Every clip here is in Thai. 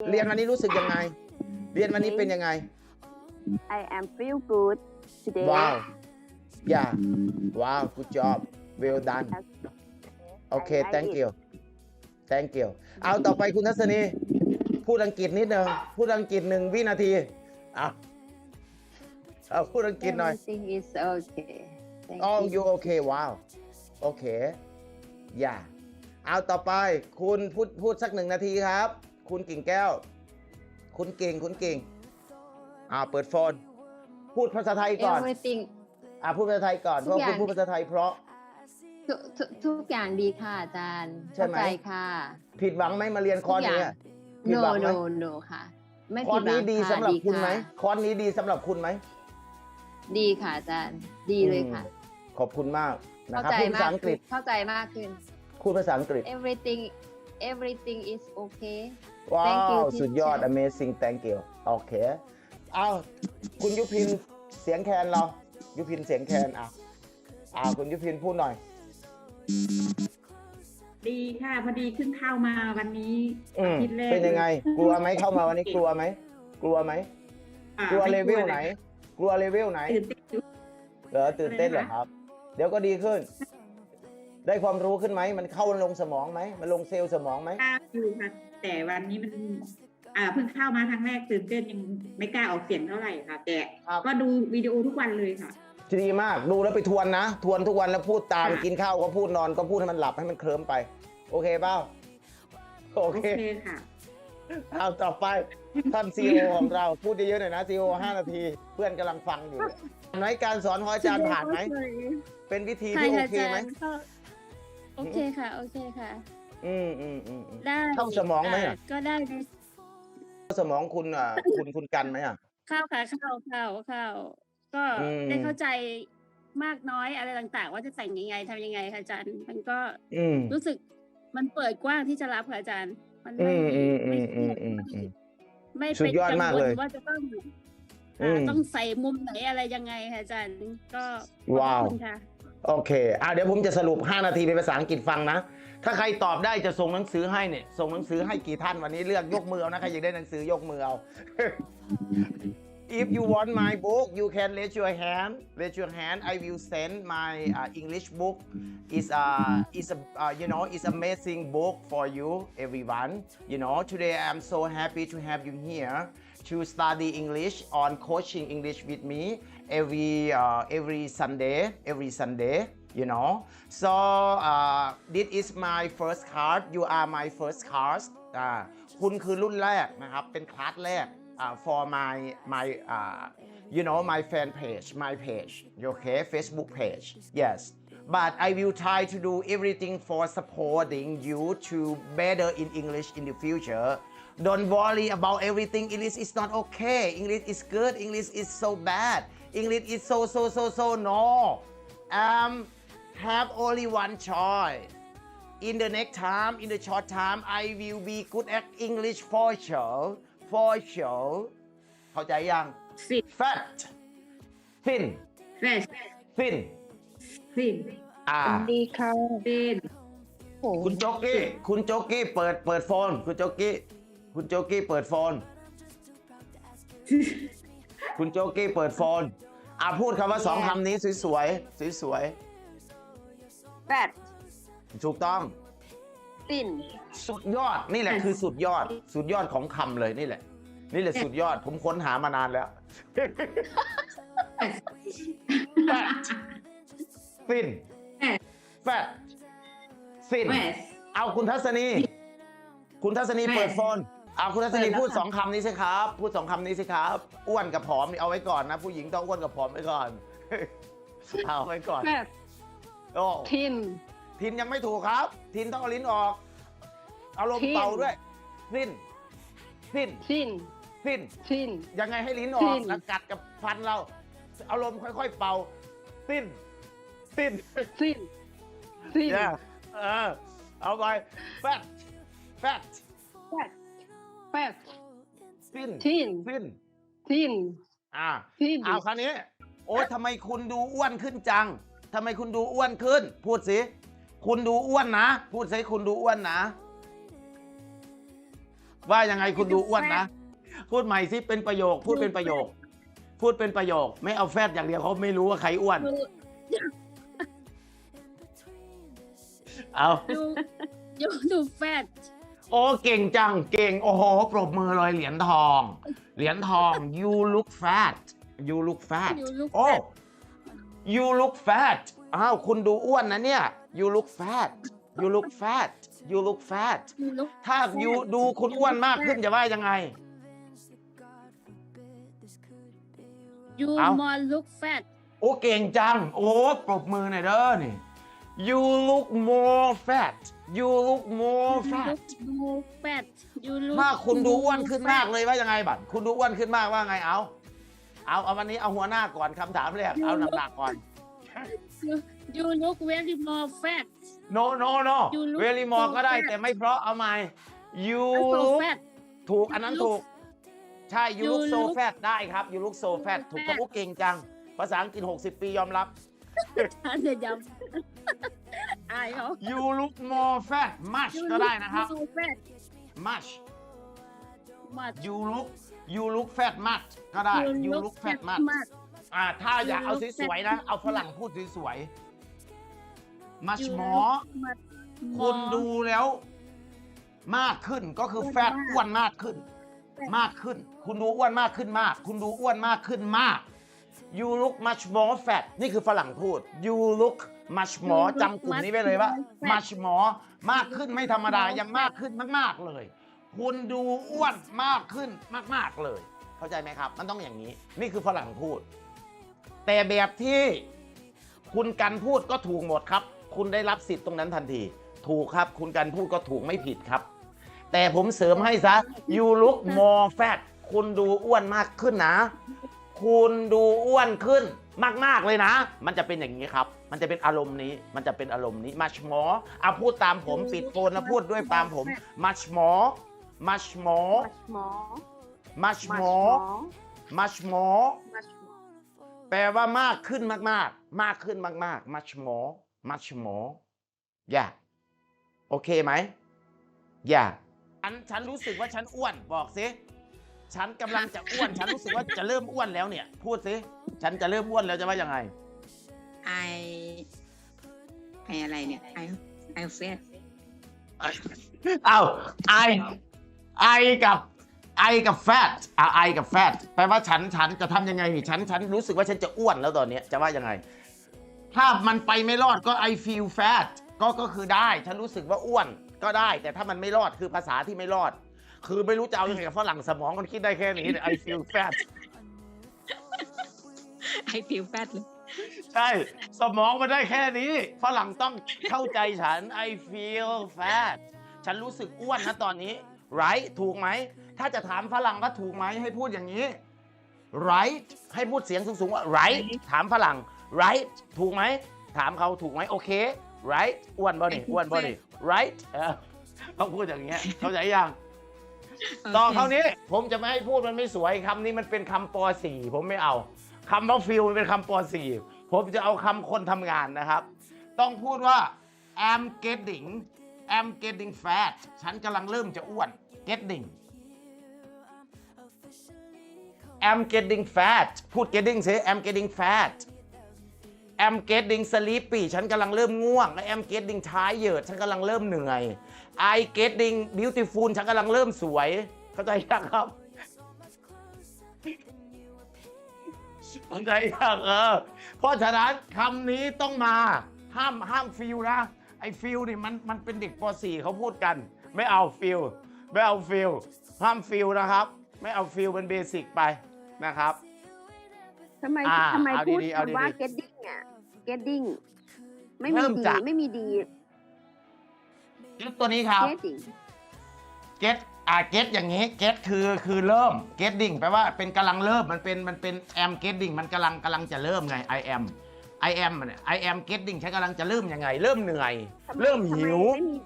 เรียนวันนี้รู้สึกยังไง เรียนวันนี้เป็นยังไง I am feel good today. ว้าว yeah ว้าว good job well done โอเค I thank it. you thank you เอาต่อไปคุณทัศนี พูดอังกฤษนิดนึงพูดอังกฤษหนึ่งวินาทีอะเอาพูดอังกฤษหน่อย Everything is okay. Thank อ๋อ you. you okay ว้าวโอเคอย่าเอาต่อไปคุณพูดพูดสักหนึ่งนาทีครับ คุณกิ่งแก้ว คุณเก่งคุณเก่งอ่าเปิดโฟน พูดภาษาไทยก่อน Everything อ่าพูดภาษาไทยก่อนเพราะว่าคุณพูดภาษาไทยเพราะทุกทุกทุกอย่างดีค่ะอาจารย์ใช่เข้าไหมใจค่ะ ผิดหวังไหมมาเรียนคอร์สนี้อะผิด no หวังไหม no no ค่ะ ไม่คอผิร์ดสหวันี้งดีค่ะสำหรับคุณไหมค่ะคอร์สนี้ดีสำหรับคุณไหมดีค่ะอาจารย์ดีเลยค่ะอืมขอบคุณมากนะเข้าครับใจพูดภาษาากอังกขึ้ฤนษเข้าใจมากขึ้นพูดภาษาอังกฤษ everything everything is okay ว้า Thank you ว teacher สุดยอด amazing thank you โอเค เอาคุณยุพินเสียงแคนเรา ยุพินเสียงแคนอะอ่าคุณยุพินพูดหน่อย ดีค่ะ พอดีขึ้นเข้ามาวันนี้อืมอาทิตย์แรกเป็นยังไง กลัวไหมเข้ามาวันนี้กลัวไหม กลัวไหม อ่ากลัวม่เลเวลไหนยกลัวเลเวลไหน ตื่นเต้นอยู่ เหรอตื่นเต้นเหรอครับ เดี๋ยวก็ดีขึ้น ได้ความรู้ขึ้นไหมมันเข้าลงสมองไหมมันลงเซลล์สมองไหมกล้าอยู่ค่ะ แต่วันนี้มันอ่าเพิ่งเข้ามาครั้งแรกตื่นเต้นยังไม่กล้าออกเสียงเท่าไหร่ค่ะ แต่ครับก็ดูวิดีโอทุกวันเลยค่ะดีมากดูแล้วไปทวนนะ ทวนทุกวันแล้วพูดตามค่ะกินข้าวก็พูดนอนก็พูดให้มันหลับให้มันเคลิ้มไป โอเคเปล่าโอโอเคเคค่ะเอาต่อไปท่านซีโอของเราพูดเยอะๆหน่อยนะซีโอห้านาที เพื่อนกำลังฟังอยู่ไหนการสอนของอาจารย์ผ่านไหมเป็นวิธีค่ะที่โออาเคจารไหมย์ก็ โอเคค่ะ โอเคค่ะ อืมอืมอืมอืม ได้เข้าสมองไหมอะาก็ได้ในสมองคุณอะ คุณคุณกันไหมอะ เข้าค่ะเข้าเข้าเข้าก็อืม ได้เข้าใจมากน้อยอะไรต่างๆ ว่าจะแต่งยังไงทำยังไงค่ะอาจารย์ มันก็อืม รู้สึกมันเปิดกว้างที่จะรับค่ะอาจารย์ มันอืไม่มอืมอืไม่มอืมอืมอืม ไม่สุดเป็นยอดกังมากวเลลยว่าจะต้องอือ่ามต้องใส่มุมไหนอะไรยังไงค่ะอาจารย์ ก็ขอบว้าว คุณค่ะ โอเคอะเดี๋ยวผมจะสรุป 5 นาทีเป็นภาษาอังกฤษฟังนะ ถ้าใครตอบได้จะส่งหนังสือให้เนี่ย ส่งหนังสือให้กี่ท่านวันนี้เลือกยกมือเอานะใครอยากได้หนังสือยกมือเอา If you want my book you can raise your hand raise your hand I will send my uh, English book is uh is a uh, you know is amazing book for you everyone you know today I'm so happy to have you here to study English on coaching English with me every uh, every Sunday every Sunday you know so uh, this is my first card you are my first card อ่าคุณคือรุ่นแรกนะครับ เป็นคลาสแรกอ่า for my my อ่า you know my fan page my page okay Facebook page yes but I will try to do everything for supporting you to better in English in the future don't worry about everything English is not okay English is good English is so bad English is so so so so no um have only one choice in the next time in the short time I will be good at English for sure for sure เข้าใจยัง fit fat thin fresh thin fit อ่าดีค่ะเป็นคุณโจ๊กกี้คุณโจ๊กกี้เปิดเปิดโฟน คุณโจ๊กกี้คุณโจ๊กกี้เปิดโฟน คุณโจ๊กกี้เปิดโฟน อ่าพูดคำว่าสองคำนี้สวยๆสวย fat ๆถูกต้อง thin สุดยอดนี่แหละคือสุดยอด สุดยอดของคำเลยนี่แหละ นี่แหละสุดยอดผมค้นหามานานแล้ว fat thin fat thin fresh เอาคุณทัศนี คุณทัศนีแม่เปิดโฟน เอาคุณทัศนีเปิดแล้วพูดค่ะสองคำนี้สิครับ พูดสองคำนี้สิครับอ้วนกับผอมนี่เอาไว้ก่อนนะ ผู้หญิงต้องอ้วนกับผอมไว้ก่อน เอาไว้ก่อน fat โอ้ thin ทินยังไม่ถูกครับ ทินต้องเอาลิ้นออกเอาลมทินเป่าด้วยสิ้นสิ้น thin สิ้น thin ยังไงให้ลิ้นออกทินแล้วกัดกับฟันเรา เอาลมค่อยๆเป่า สิ้น สิ้น thin thin เนี่ยเออเอาไป fat fat fat fat สิ้น thin สิ้น thin อ่า thin เอาคราวนี้ โอ๊ยทำไมคุณดูอ้วนขึ้นจังทำไมคุณดูอ้วนขึ้น พูดสิคุณดูอ้วนนะ พูดสิคุณดูอ้วนนะ ว่ายังไงคุณดูอ้วนนะ พูดใหม่สิเป็นประโยค พูดเป็นประโยค พูดเป็นประโยค ไม่เอาแฟตอย่างเดียวเขาไม่รู้ว่าใครอ้วนดูเอาดูดูดูแฟต โอ้เก่งจังเก่ง โอ้โห ปรบมือเลยเหรียญทอง เหรียญทอง you look fat you look fat อยู่ลูกโอ้ you look fat อ้าวคุณดูอ้วนนะเนี่ย you look fat you look fat you look fat อยู่ลูกถ้า you ดูคุณอ้วนมากขึ้นจะว่ายังไง ยูเอ้า มอลลูกแฟต โอ้เก่งจัง โอ้ปรบมือหน่อยเด้อนี่ you look more fat you look more ยู fat ลูกดูแฟตยูลูกถ้าคุณดูอ้วนขึ้นมากเลยว่ายังไงบัตรคุณดูอ้วนขึ้นมากว่าไงเอา เอาเอาวันนี้เอาหัวหน้าก่อนคำถามแรกเอาหนักๆก่อน ยูลูกเวลี่มอลแฟต no no no You look เวลีมอ so ก็ได้ fat แต่ไม่เพราะเอาใหม่ you โซ look แฟต ถูกอันนั้น You ถูก look ใช่ you You look so look fat ได้ครับ you look so fat so ถูก fat ต้องอู้เก่งจัง ภาษาอังกฤษ 60 ปียอมรับ อันเดียวอายเขา you look more fat much ก็ได้นะครับยูแฟต much มา you look you look fat much ก็ได้ you look fat much อ่าถ้าอยาก You เอา look สวยๆ fat นะ much เอาฝรั่งพูดสวยๆ much more คุณดูแล้ว มากขึ้นก็คืออ้วนแฟตมากอ้วนมากขึ้น มากขึ้น คุณดูอ้วนมากขึ้นมาก คุณดูอ้วนมากขึ้นมาก you look much more fat นี่คือฝรั่งพูด you look much more You look จำกลุ่มนี้ไว้เลยว่า much more fat much more มากขึ้นไม่ธรรมดา more ยังมากขึ้นมาก ๆ เลย คุณดูอ้วนมากขึ้นมาก ๆ เลย เข้าใจไหมครับ มันต้องอย่างนี้ นี่คือฝรั่งพูด แต่แบบที่คุณกันพูดก็ถูกหมดครับ คุณได้รับสิทธิ์ตรงนั้นทันที ถูกครับ คุณกันพูดก็ถูกไม่ผิดครับ แต่ผมเสริมให้ซะ you look more fat คุณดูอ้วนมากขึ้นนะ คุณดูอ้วนขึ้นมาก ๆ เลยนะ มันจะเป็นอย่างนี้ครับ มันจะเป็นอารมณ์นี้ มันจะเป็นอารมณ์นี้ much more เอาพูดตามผมปิดโฟนแล้วพูดด้วยตามผม much more much more much much more much more more much more much more แปลว่ามากขึ้นมาก ๆ มากขึ้นมากๆ much more much more อย่า โอเคไหม อย่า ฉัน ฉันรู้สึกว่าฉันอ้วน บอกสิ ฉันกำลังจะอ้วน ฉันรู้สึกว่าจะเริ่มอ้วนแล้วเนี่ย พูดสิ ฉันจะเริ่มอ้วนแล้วจะว่ายังไงไอไออะไรเนี่ยไอไอเฟสเอาไอไอกับไอกับแฟตอะไอกับแฟตแปลว่าฉันฉันจะทำยังไงนี่ฉันฉันรู้สึกว่าฉันจะอ้วนแล้วตอนเนี้ยจะว่ายังไง ถ้ามันไปไม่รอดก็ I feel fat ก็ก็คือได้ ฉันรู้สึกว่าอ้วนก็ได้ แต่ถ้ามันไม่รอดคือภาษาที่ไม่รอด คือไม่รู้จะเอายังไงกับฝรั่งสมองมันคิดได้แค่นี้ I feel fat ไอฟิลแฟตเลยใช่ สมองมันได้แค่นี้ฝรั่งต้องเข้าใจฉัน I feel fat ฉันรู้สึกอ้วนนะตอนนี้ right ถูกไหม ถ้าจะถามฝรั่งว่าถูกไหมให้พูดอย่างนี้ right ให้พูดเสียงสูงๆว่า right ถามฝรั่ง right ถูกไหม ถามเขาถูกไหมโอเค right อ้วนบ่นี่อ้วนบ่นี่ right เออต้องพูดอย่างเงี้ยเข้าใจยัง ต่อเขาวนี้ผมจะไม่ให้พูดมันไม่สวยคำนี้มันเป็นคำป .4 ผมไม่เอาคำว่าฟิลมันเป็นคำป .4 ผมจะเอาคำคนทำงานนะครับ ต้องพูดว่า I'm getting I'm getting fat ฉันกำลังเริ่มจะอ้วน getting I'm getting fat พูด getting สิ I'm getting fat I'm getting sleepy ฉันกำลังเริ่มง่วงและ I'm getting tired ฉันกำลังเริ่มเหนื่อย I getting beautiful ฉันกำลังเริ่มสวย เข้าใจยังครับเข้าใจยังเออเพราะฉะนั้นคำนี้ต้องมาห้ามห้ามฟิลนะไอ้ฟิลนี่มันมันเป็นเด็กป .4 เขาพูดกัน ไม่เอาฟิลไม่เอาฟิลห้ามฟิลนะครับ ไม่เอาฟิลเป็นเบสิกไปนะครับทำไมอ่าทำไมเอาพูดดีๆเอาคำว่าดี getting อะ getting ไม่มีเริ่มดีจาก ไม่มีดี get ตัวนี้ครับ getting get อ่า get อย่างนี้ get คือคือเริ่ม getting แปลว่าเป็นกำลังเริ่ม มันเป็นมันเป็น am getting มันกำลังกำลังจะเริ่มไง I am I am เนี่ย I am getting ฉันกำลังจะเริ่มยังไง เริ่มเหนื่อย ทำไเริ่มทำไหิวไม่มี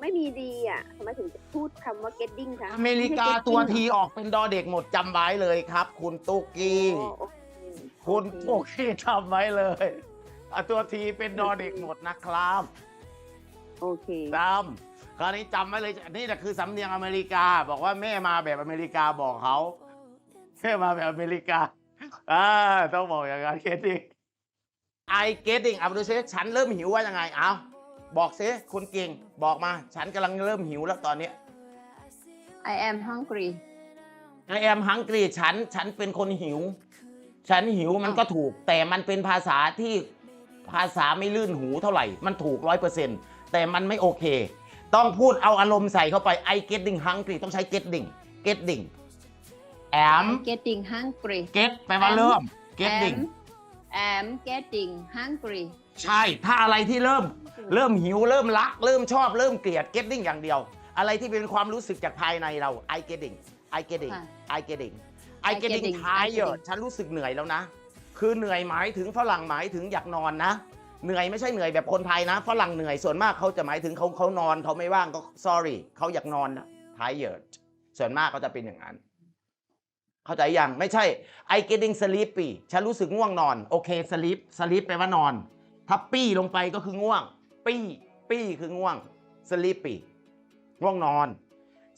ไม่มีดีอะทำไมถึงจะพูดคำว่า getting คะอเมริกาไใช่ getting ตัวทีออกเป็นดอเด็กหมดจำไว้เลยครับ คุณตุกกี้ โอ้โอเคคุณโอตุกเคกี้จำไว้เลย อะตัวทีเป็นดอเด็กหมดนะครับโอเคจำคราวนี้จำไว้เลยนี่แหละคือสำเนียงอเมริกา บอกว่าแม่มาแบบอเมริกาบอกเขาแม่มาแบบอเมริกาอ่าต้องบอกอย่างนั้น getting I getting เอาดูซิฉันเริ่มหิวว่ายังไงเอาบอกซิคุณเก่งบอกมา ฉันกำลังเริ่มหิวแล้วตอนเนี้ย I am hungry I am hungry ฉัน ฉันเป็นคนหิว ฉันหิวมันก็ถูก แต่มันเป็นภาษาที่ ภาษาไม่ลื่นหูเท่าไหร่ มันถูกร้อยเปอร์เซ็นต์แต่มันไม่โอเค ต้องพูดเอาอารมณ์ใส่เข้าไป I getting hungry ต้องใช้ getting getting am getting hungry get แปลว่า am เริ่ม getting am am getting hungry ใช่ ถ้าอะไรที่เริ่ม เริ่มหิว เริ่มรัก เริ่มชอบ เริ่มเกลียด getting อย่างเดียว อะไรที่เป็นความรู้สึกจากภายในเรา I getting I getting ค่ะ I getting I I getting getting I tired getting ฉันรู้สึกเหนื่อยแล้วนะ คือเหนื่อยหมายถึงฝรั่งหมายถึงอยากนอนนะ เหนื่อยไม่ใช่เหนื่อยแบบคนไทยนะฝรั่งเหนื่อยส่วนมากเขาจะหมายถึงเขาเขานอนเขาไม่ว่างก็ sorry เขาอยากนอนนะ tired ส่วนมากเขาจะเป็นอย่างนั้น เข้าใจยังไม่ใช่ I getting sleepy ฉันรู้สึกง่วงนอนโอเค sleep sleep แปลว่านอน ถ้าปี้ลงไปก็คือง่วง ปี้ ปี้คือง่วง sleepy ง่วงนอน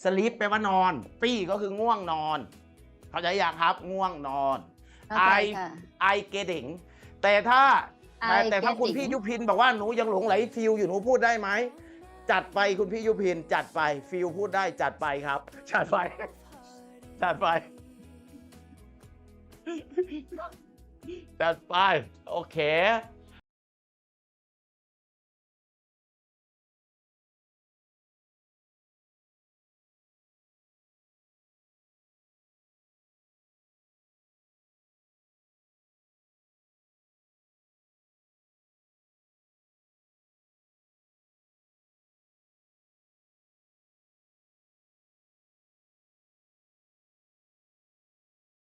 sleep แปลว่านอน ปี้ก็คือง่วงนอน เข้าใจยังครับง่วงนอน เข้าใจ I ค่ะ I getting แต่ถ้า I แต่ถ้าคุณ getting พี่ยุพินบอกว่าหนูยังหลงไหลฟิลอยู่หนูพูดได้ไหมจัดไปคุณพี่ยุพินจัดไปฟิลพูดได้จัดไปครับ จัดไป จัดไป จัดไป โอเค